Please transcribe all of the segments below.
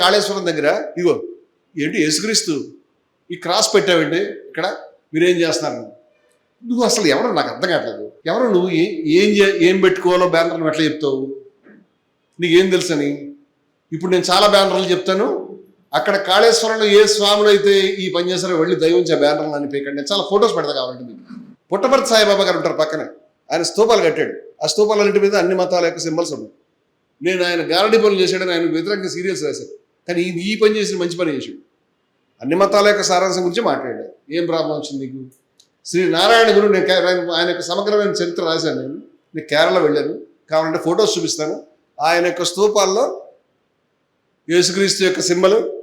కాళేశ్వరం దగ్గర ఇగో ఏంటి యేసుక్రీస్తు ఈ క్రాస్ పెట్టావండి ఇక్కడ మీరేం చేస్తున్నారు? నువ్వు అసలు ఎవరు? నాకు అర్థం కావట్లేదు. ఎవరు నువ్వు? ఏం ఏం పెట్టుకోవాలో బ్యానర్లు ఎట్లా చెప్తావు? నీకేం తెలుసని? ఇప్పుడు నేను చాలా బ్యానర్లు చెప్తాను. అక్కడ కాళేశ్వరంలో ఏ స్వాములు అయితే ఈ పని చేస్తారో వెళ్ళి దైవించే బ్యానర్లు అని పేకండి. నేను చాలా ఫొటోస్ పెడతా కాబట్టి మీకు. పుట్టపర్తి సాయిబాబా గారు ఉంటారు పక్కనే. ఆయన స్తూపాలు కట్టాడు. ఆ స్తూపాలన్నింటి మీద అన్ని మతాల యొక్క సింబల్స్ ఉన్నాయి. నేను ఆయన గారడీ పనులు చేశాడని ఆయన వ్యతిరేకంగా సీరియల్స్ రాశాను కానీ ఈ ఈ పని చేసిన మంచి పని చేసాడు అన్ని మతాల యొక్క సారాంశం గురించి మాట్లాడాడు. ఏం ప్రాబ్లం వచ్చింది నీకు? శ్రీ నారాయణ గురు నేను కే- ఆయన యొక్క సమగ్రమైన చరిత్ర రాశాను నేను. నేను కేరళ వెళ్ళాను. కావాలంటే ఫొటోస్ చూపిస్తాను. ఆయన యొక్క స్తూపాల్లో యేసుక్రీస్తు యొక్క సింబలు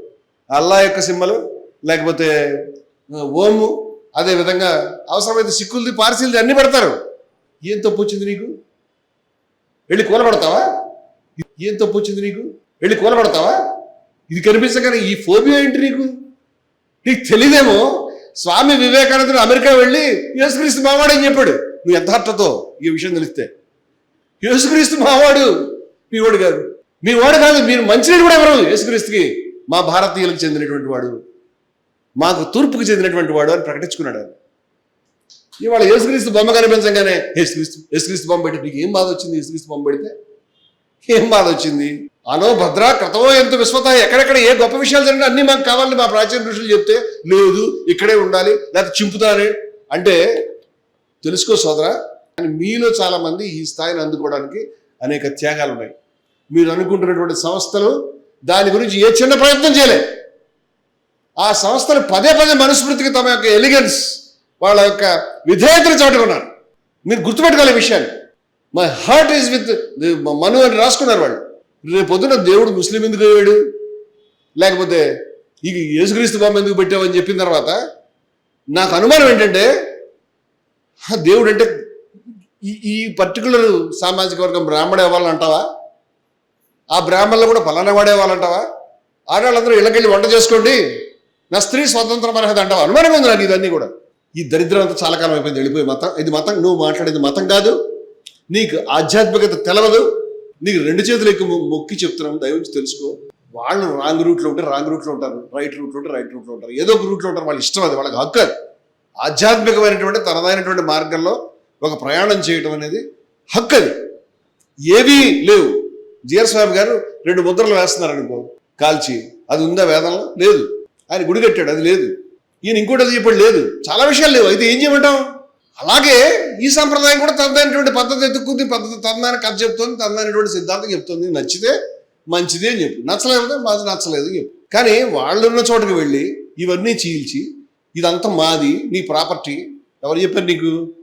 అల్లా యొక్క సింబలు లేకపోతే ఓము అదే విధంగా అవసరమైతే సిక్కులది పార్సీలది అన్ని పెడతారు. ఏం తప్పు వచ్చింది నీకు? వెళ్ళి కూలబడతావా ఏం తప్పు వచ్చింది నీకు? వెళ్ళి కూలబడతావా ఇది కనిపించగానే ఈ ఫోబియా ఏంటి నీకు? నీకు తెలియదేమో స్వామి వివేకానందుడు అమెరికా వెళ్ళి యేసుక్రీస్తు మావాడు అని చెప్పాడు. నువ్వు యథార్థతో ఈ విషయం తెలిస్తే. యేసుక్రీస్తు మావాడు మీ వాడు కాదు. మీ వాడు కాదు మీరు మంచినీడు కూడా ఎవరు? యేసుక్రీస్తుకి మా భారతీయులకు చెందినటువంటి వాడు. మాకు తూర్పుకు చెందినటువంటి వాడు అని ప్రకటించుకున్నాడు ఆయన. ఇవాళ యేసుక్రీస్తు బొమ్మ కనిపించగానే యేసుక్రీస్తు యేసుక్రీస్తు బొమ్మ పెట్టి నీకు ఏం బాధ వచ్చింది? యేసుక్రీస్తు బొమ్మ పెడితే ఏం బాధ వచ్చింది అనో భద్ర క్రతమో ఎంత విశ్వత ఎక్కడెక్కడ ఏ గొప్ప విషయాలు జరిగినా అన్ని మాకు కావాలని మా ప్రాచీన ఋషులు చెప్తే లేదు ఇక్కడే ఉండాలి లేకపోతే చింపుతారే. అంటే తెలుసుకో సోదరా కానీ మీలో చాలామంది ఈ స్థాయిని అందుకోవడానికి అనేక త్యాగాలు ఉన్నాయి మీరు అనుకుంటున్నటువంటి సంస్థలు దాని గురించి ఏ చిన్న ప్రయత్నం చేయలే. ఆ సంస్థలు పదే పదే మనుస్మృతికి తమ యొక్క ఎలిగెన్స్ వాళ్ళ యొక్క విధేయతను చాటుకున్నారు. మీరు గుర్తుపెట్టుకోవాలి విషయాన్ని. My heart is with Manu అని రాసుకున్నారు వాళ్ళు. రేపు పొద్దున దేవుడు ముస్లిం ఎందుకు అయ్యాడు? లేకపోతే ఈ యేసుక్రీస్తు బొమ్మ ఎందుకు పెట్టావని చెప్పిన తర్వాత నాకు అనుమానం ఏంటంటే దేవుడు అంటే ఈ ఈ పర్టికులర్ సామాజిక వర్గం బ్రాహ్మణ ఇవ్వాలని అంటావా ఆ బ్రాహ్మణులు కూడా పలానా వాడే ఇవ్వాలంటావా ఆడవాళ్ళందరూ ఇళ్ళకెళ్ళి వంట చేసుకోండి. నా స్త్రీ స్వతంత్రం అర్హత అంటావా? అనుమానంగా ఉంది నాకు ఇవన్నీ కూడా? ఈ దరిద్రం అంతా చాలా కాలం అయిపోయింది వెళ్ళిపోయి మతం ఇది మతం నువ్వు మాట్లాడేది మతం కాదు. నీకు ఆధ్యాత్మికత తెలవదు. నీకు రెండు చేతులు ఎక్కువ మొక్కి చెప్తున్నాం దయవుంచి తెలుసుకో. వాళ్ళు రాంగ్ రూట్లో ఉంటే రాంగ్ రూట్లో ఉంటారు రైట్ రూట్లో ఉంటే రైట్ రూట్లో ఉంటారు. ఏదో ఒక రూట్లో ఉంటారు వాళ్ళ ఇష్టం అది వాళ్ళకి హక్కు అది. ఆధ్యాత్మికమైనటువంటి తనదైనటువంటి మార్గంలో ఒక ప్రయాణం చేయటం అనేది హక్కు అది. ఏవీ లేవు. జిఆర్ స్వామి గారు రెండు ముద్రలు వేస్తున్నారు అనుకో కాల్చి అది ఉందా వేదంలో? లేదు. ఆయన గుడి కట్టాడు అది లేదు. ఈయన ఇంకోటి అది ఇప్పుడు లేదు. చాలా విషయాలు లేవు. అయితే ఏం చేయమంటాం? అలాగే ఈ సంప్రదాయం కూడా తనదైనటువంటి పద్ధతి ఎత్తుక్కుంది పద్ధతి తనదైన కథ చెప్తుంది తనదైనటువంటి సిద్ధాంతం చెప్తుంది. నచ్చితే మంచిదే అని చెప్పు. నచ్చలేదు మాది నచ్చలేదు అని చెప్పు. కానీ వాళ్ళు ఉన్న చోటకి వెళ్ళి ఇవన్నీ చీల్చి ఇదంతా మాది నీ ప్రాపర్టీ. ఎవరు చెప్పారు నీకు?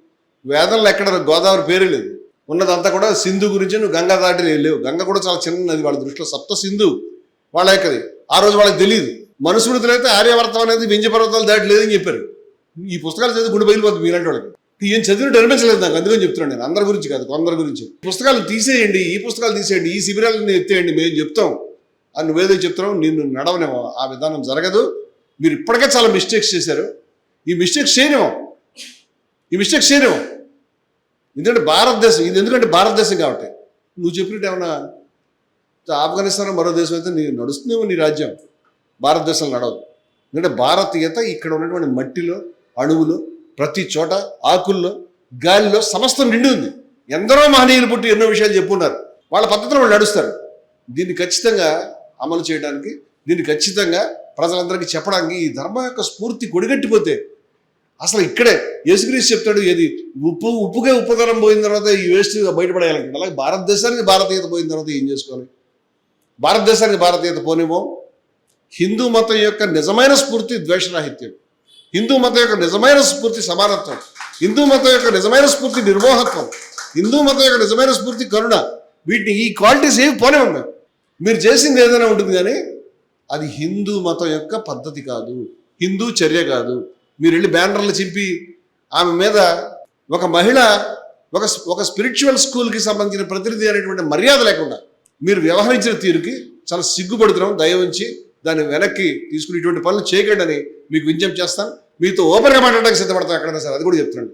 వేదంలో ఎక్కడ గోదావరి పేరే లేదు. ఉన్నదంతా కూడా సింధు గురించి నువ్వు గంగా దాటి లేవు. గంగ కూడా చాలా చిన్న నది వాళ్ళ దృష్టిలో సప్త సింధు వాళ్ళ యొక్కది ఆ రోజు వాళ్ళకి తెలియదు మనుస్మృతులు అయితే ఆర్యవర్తం అనేది వింజ పర్వతాలు దాటి లేదని చెప్పారు. ఈ పుస్తకాలు చదివి గుడి బయలుపోతుంది మీలాంటి వాళ్ళకి. ఏం చదివినట్టు అనిపించలేదు నాకు అందుకని చెప్తున్నాను నేను అందరి గురించి కాదు కొందరి గురించి. పుస్తకాలు తీసేయండి ఈ పుస్తకాలు తీసేయండి ఈ శిబిరాలను ఎత్తేయండి మేము చెప్తాం. అని నువ్వేదో చెప్తున్నావు నిన్ను నడవనేమో ఆ విధానం జరగదు. మీరు ఇప్పటికే చాలా మిస్టేక్స్ చేశారు. ఈ మిస్టేక్స్ చేయనేమో ఈ మిస్టేక్స్ చేయనేమో ఎందుకంటే భారతదేశం ఇది ఎందుకంటే భారతదేశం కాబట్టి. నువ్వు చెప్పినట్టు ఏమన్నా ఆఫ్ఘనిస్తాన్ మరో దేశం అయితే నీ నడుస్తుందేమో నీ రాజ్యం. భారతదేశంలో నడవదు. ఎందుకంటే భారతీయత ఇక్కడ ఉన్నటువంటి మట్టిలో అణువులో ప్రతి చోట ఆకుల్లో గాలిలో సమస్తం నిండి ఉంది. ఎందరో మహనీయులు పుట్టి ఎన్నో విషయాలు చెప్పున్నారు. వాళ్ళ పద్ధతిలో వాళ్ళు నడుస్తారు. దీన్ని ఖచ్చితంగా అమలు చేయడానికి దీన్ని ఖచ్చితంగా ప్రజలందరికీ చెప్పడానికి ఈ ధర్మం యొక్క స్ఫూర్తి కొడిగట్టిపోతే అసలు ఇక్కడే యేసుగ్రీస్ చెప్తాడు ఏది? ఉప్పు ఉప్పుకే ఉప్పుదనం పోయిన తర్వాత ఈ వేస్ట్ బయటపడేయాలంటే అలాగే భారతదేశానికి భారతీయత పోయిన తర్వాత ఏం చేసుకోవాలి? భారతదేశానికి భారతీయత పోనేమో హిందూ మతం యొక్క నిజమైన స్ఫూర్తి ద్వేషరాహిత్యం. హిందూ మతం యొక్క నిజమైన స్ఫూర్తి సమానత్వం హిందూ మతం యొక్క నిజమైన స్ఫూర్తి నిర్మోహత్వం హిందూ మతం యొక్క నిజమైన స్ఫూర్తి కరుణ వీటిని ఈ క్వాలిటీస్ ఏవి పోనే ఉన్నాయి మీరు చేసింది ఏదైనా ఉంటుంది కానీ అది హిందూ మతం యొక్క పద్ధతి కాదు హిందూ చర్య కాదు. మీరు వెళ్ళి బ్యానర్లు చింపి ఆమె మీద ఒక మహిళ ఒక ఒక స్పిరిచువల్ స్కూల్కి సంబంధించిన ప్రతినిధి అనేటువంటి మర్యాద లేకుండా మీరు వ్యవహరించిన తీరుకి చాలా సిగ్గుపడుతున్నాం. దయ ఉంచి దాన్ని వెనక్కి తీసుకుని ఇటువంటి పనులు చేయకండి అని మీకు విజ్ఞప్తి చేస్తాను. మీతో ఓపెన్గా మాట్లాడడానికి సిద్ధపడతాను ఎక్కడైనా సరే అది కూడా చెప్తున్నాను.